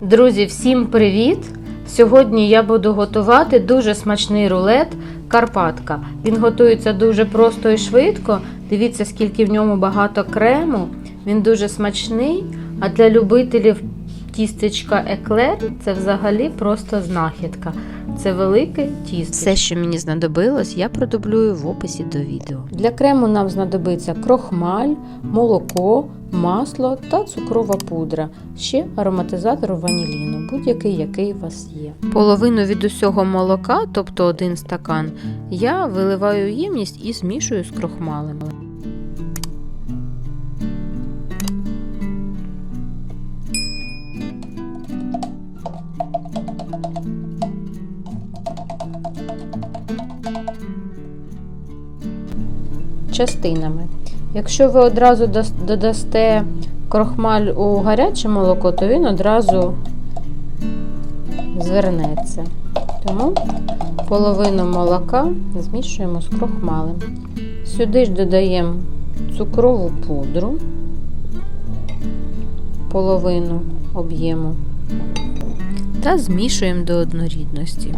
Друзі, всім привіт! Сьогодні я буду готувати дуже смачний рулет Карпатка. Він готується дуже просто і швидко. Дивіться, скільки в ньому багато крему. Він дуже смачний. А для любителів тістечка еклер це взагалі просто знахідка. Це велике тісто. Все, що мені знадобилось, я продублюю в описі до відео. Для крему нам знадобиться крохмаль, молоко, масло та цукрова пудра, ще ароматизатор ваніліну, будь-який, який у вас є. Половину від усього молока, тобто один стакан, я виливаю ємність і змішую з крохмалем. Частинами. Якщо ви одразу додасте крохмаль у гаряче молоко, то він одразу звернеться. Тому половину молока змішуємо з крохмалем. Сюди ж додаємо цукрову пудру, половину об'єму та змішуємо до однорідності.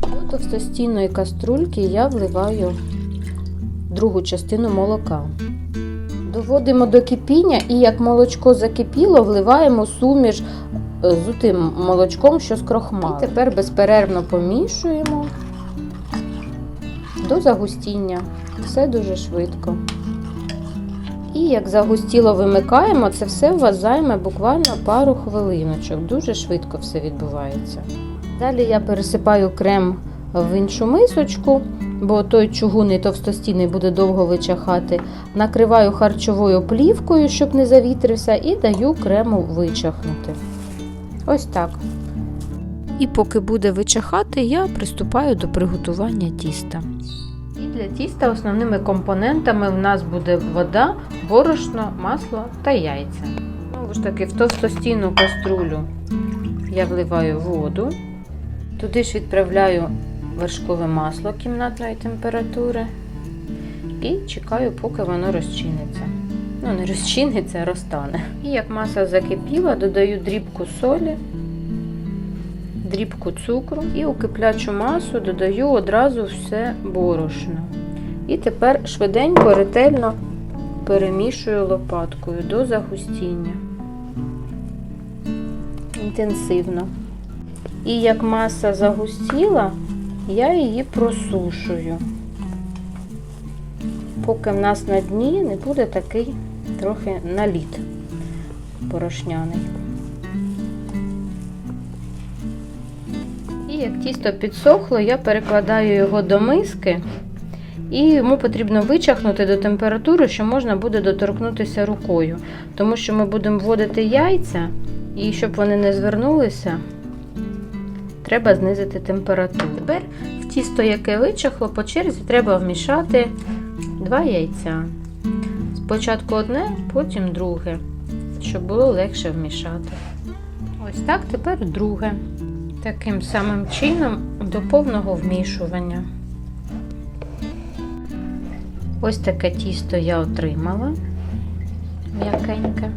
До товстостійної каструльки я вливаю другу частину молока. Доводимо до кипіння і як молочко закипіло, вливаємо суміш е, з тим молочком, що з крохмалем. І тепер безперервно помішуємо до загустіння. Все дуже швидко. І як загустіло вимикаємо, це все у вас займе буквально пару хвилиночок. Дуже швидко все відбувається. Далі я пересипаю крем в іншу мисочку, бо той чугунний товстостійний буде довго вичахати. Накриваю харчовою плівкою, щоб не завітрився, і даю крему вичахнути. Ось так. І поки буде вичахати, я приступаю до приготування тіста. І для тіста основними компонентами в нас буде вода, борошно, масло та яйця. Знову ж таки, в товстостійну каструлю я вливаю воду, туди ж відправляю вершкове масло кімнатної температури і чекаю, поки воно розчиниться. Ну, не розчиниться, а розтане. І як маса закипіла, додаю дрібку солі, дрібку цукру і у киплячу масу додаю одразу все борошно. І тепер швиденько, ретельно перемішую лопаткою до загустіння. Інтенсивно. І як маса загустіла, я її просушую, поки в нас на дні не буде такий трохи наліт порошняний. І як тісто підсохло, я перекладаю його до миски, і йому потрібно вичахнути до температури, що можна буде доторкнутися рукою, тому що ми будемо вводити яйця, і щоб вони не звернулися, треба знизити температуру. Тепер в тісто, яке вичахло, по черзі треба вмішати два яйця. Спочатку одне, потім друге, щоб було легше вмішати. Ось так, тепер друге. Таким самим чином до повного вмішування. Ось таке тісто я отримала м'якеньке.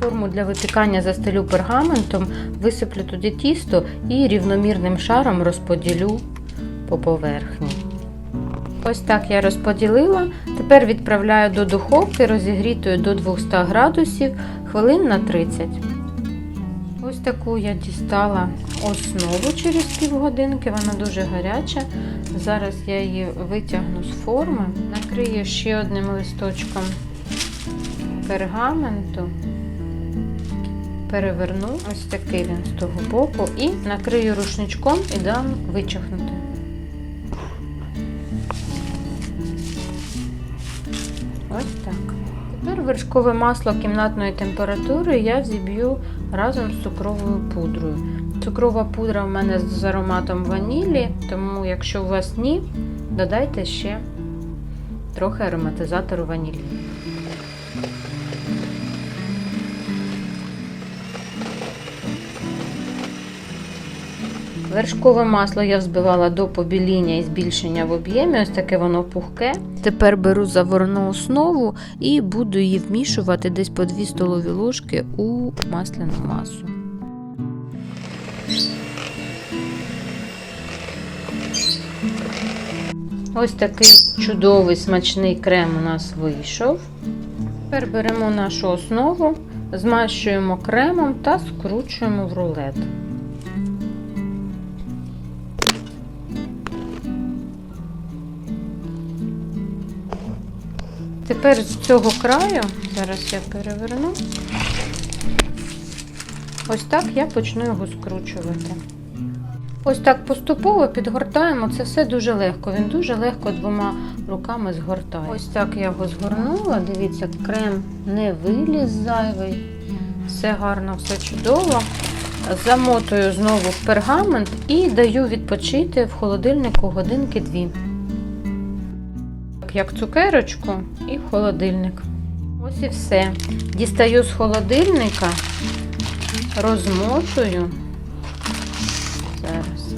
Форму для випікання застелю пергаментом, висиплю туди тісто і рівномірним шаром розподілю по поверхні. Ось так я розподілила. Тепер відправляю до духовки, розігрітої до 200 градусів хвилин на 30. Ось таку я дістала основу через півгодинки, вона дуже гаряча. Зараз я її витягну з форми, накрию ще одним листочком пергаменту переверну, ось такий він з того боку, і накрию рушничком і дам вичахнути. Ось так. Тепер вершкове масло кімнатної температури я взіб'ю разом з цукровою пудрою. Цукрова пудра в мене з ароматом ванілі, тому якщо у вас ні, додайте ще трохи ароматизатору ванілі. Вершкове масло я взбивала до побіління і збільшення в об'ємі, ось таке воно пухке. Тепер беру заварну основу і буду її вмішувати десь по 2 столові ложки у масляну масу. Ось такий чудовий смачний крем у нас вийшов. Тепер беремо нашу основу, змащуємо кремом та скручуємо в рулет. Тепер з цього краю, зараз я переверну, ось так я почну його скручувати. Ось так поступово підгортаємо, це все дуже легко. Він дуже легко двома руками згортає. Ось так я його згорнула. Дивіться, крем не виліз зайвий. Все гарно, все чудово. Замотую знову в пергамент і даю відпочити в холодильнику годинки дві. Так, Як цукерочку і в холодильник. Ось і все. Дістаю з холодильника, розмотую. Зараз.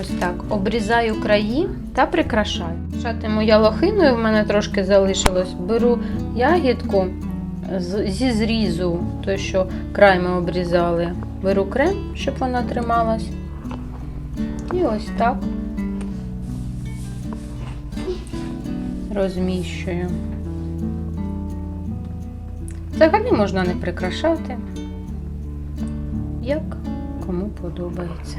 Ось так. Обрізаю краї та прикрашаю. Шатиму я лохиною, в мене трошки залишилось. Беру ягідку зі зрізу, той, що край ми обрізали. Беру крем, щоб вона трималась. І ось так розміщую. Взагалі можна не прикрашати, як кому подобається.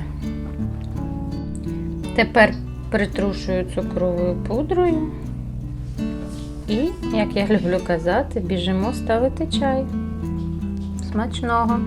Тепер притрушую цукровою пудрою. І, як я люблю казати, біжимо ставити чай. Смачного!